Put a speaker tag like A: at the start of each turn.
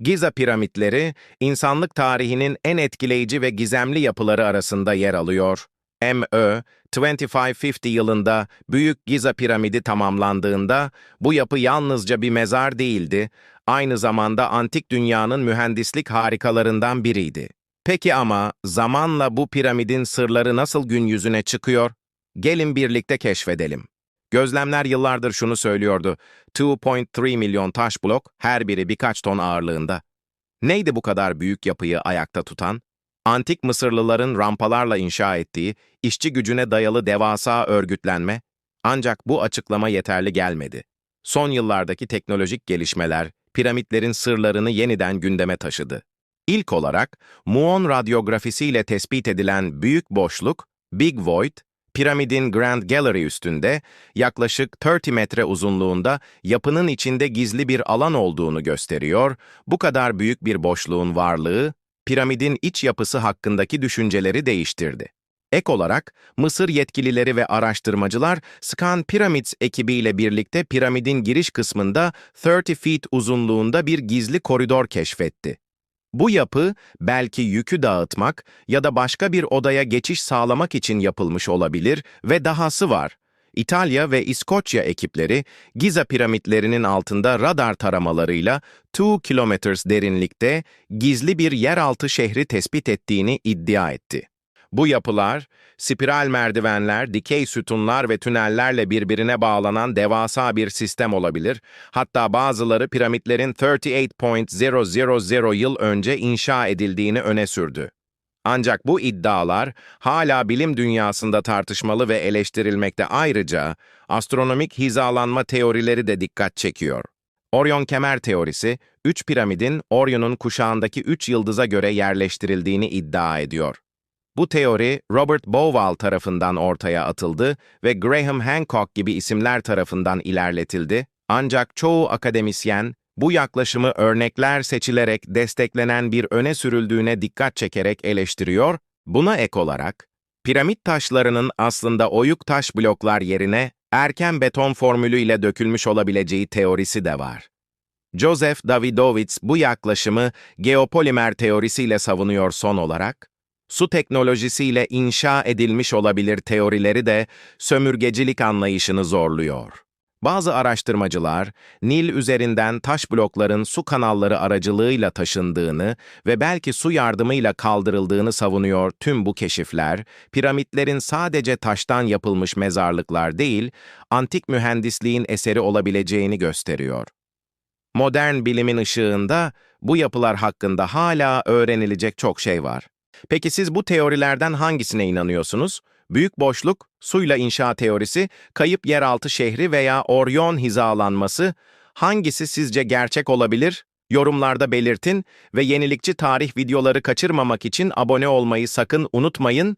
A: Giza piramitleri, insanlık tarihinin en etkileyici ve gizemli yapıları arasında yer alıyor. M.Ö. 2550 yılında Büyük Giza piramidi tamamlandığında bu yapı yalnızca bir mezar değildi, aynı zamanda antik dünyanın mühendislik harikalarından biriydi. Peki ama zamanla bu piramidin sırları nasıl gün yüzüne çıkıyor? Gelin birlikte keşfedelim. Gözlemler yıllardır şunu söylüyordu. 2.3 milyon taş blok, her biri birkaç ton ağırlığında. Neydi bu kadar büyük yapıyı ayakta tutan? Antik Mısırlıların rampalarla inşa ettiği, işçi gücüne dayalı devasa örgütlenme, ancak bu açıklama yeterli gelmedi. Son yıllardaki teknolojik gelişmeler, piramitlerin sırlarını yeniden gündeme taşıdı. İlk olarak, muon radyografisiyle tespit edilen büyük boşluk, Big Void, piramidin Grand Gallery üstünde, yaklaşık 30 metre uzunluğunda yapının içinde gizli bir alan olduğunu gösteriyor, bu kadar büyük bir boşluğun varlığı, piramidin iç yapısı hakkındaki düşünceleri değiştirdi. Ek olarak, Mısır yetkilileri ve araştırmacılar Scan Pyramids ekibiyle birlikte piramidin giriş kısmında 30 feet uzunluğunda bir gizli koridor keşfetti. Bu yapı belki yükü dağıtmak ya da başka bir odaya geçiş sağlamak için yapılmış olabilir ve dahası var. İtalya ve İskoçya ekipleri Giza piramitlerinin altında radar taramalarıyla 2 kilometers derinlikte gizli bir yeraltı şehri tespit ettiğini iddia etti. Bu yapılar, spiral merdivenler, dikey sütunlar ve tünellerle birbirine bağlanan devasa bir sistem olabilir. Hatta bazıları piramitlerin 38.000 yıl önce inşa edildiğini öne sürdü. Ancak bu iddialar hala bilim dünyasında tartışmalı ve eleştirilmekte ayrıca astronomik hizalanma teorileri de dikkat çekiyor. Orion kemer teorisi, üç piramidin Orion'un kuşağındaki üç yıldıza göre yerleştirildiğini iddia ediyor. Bu teori Robert Bowell tarafından ortaya atıldı ve Graham Hancock gibi isimler tarafından ilerletildi. Ancak çoğu akademisyen bu yaklaşımı örnekler seçilerek desteklenen bir öne sürüldüğüne dikkat çekerek eleştiriyor. Buna ek olarak, piramit taşlarının aslında oyuk taş bloklar yerine erken beton formülüyle dökülmüş olabileceği teorisi de var. Joseph Davidovits bu yaklaşımı geopolimer teorisiyle savunuyor son olarak. Su teknolojisiyle inşa edilmiş olabilir teorileri de sömürgecilik anlayışını zorluyor. Bazı araştırmacılar, Nil üzerinden taş blokların su kanalları aracılığıyla taşındığını ve belki su yardımıyla kaldırıldığını savunuyor tüm bu keşifler, piramitlerin sadece taştan yapılmış mezarlıklar değil, antik mühendisliğin eseri olabileceğini gösteriyor. Modern bilimin ışığında bu yapılar hakkında hala öğrenilecek çok şey var. Peki siz bu teorilerden hangisine inanıyorsunuz? Büyük boşluk, suyla inşa teorisi, kayıp yeraltı şehri veya Orion hizalanması, hangisi sizce gerçek olabilir? Yorumlarda belirtin ve yenilikçi tarih videoları kaçırmamak için abone olmayı sakın unutmayın.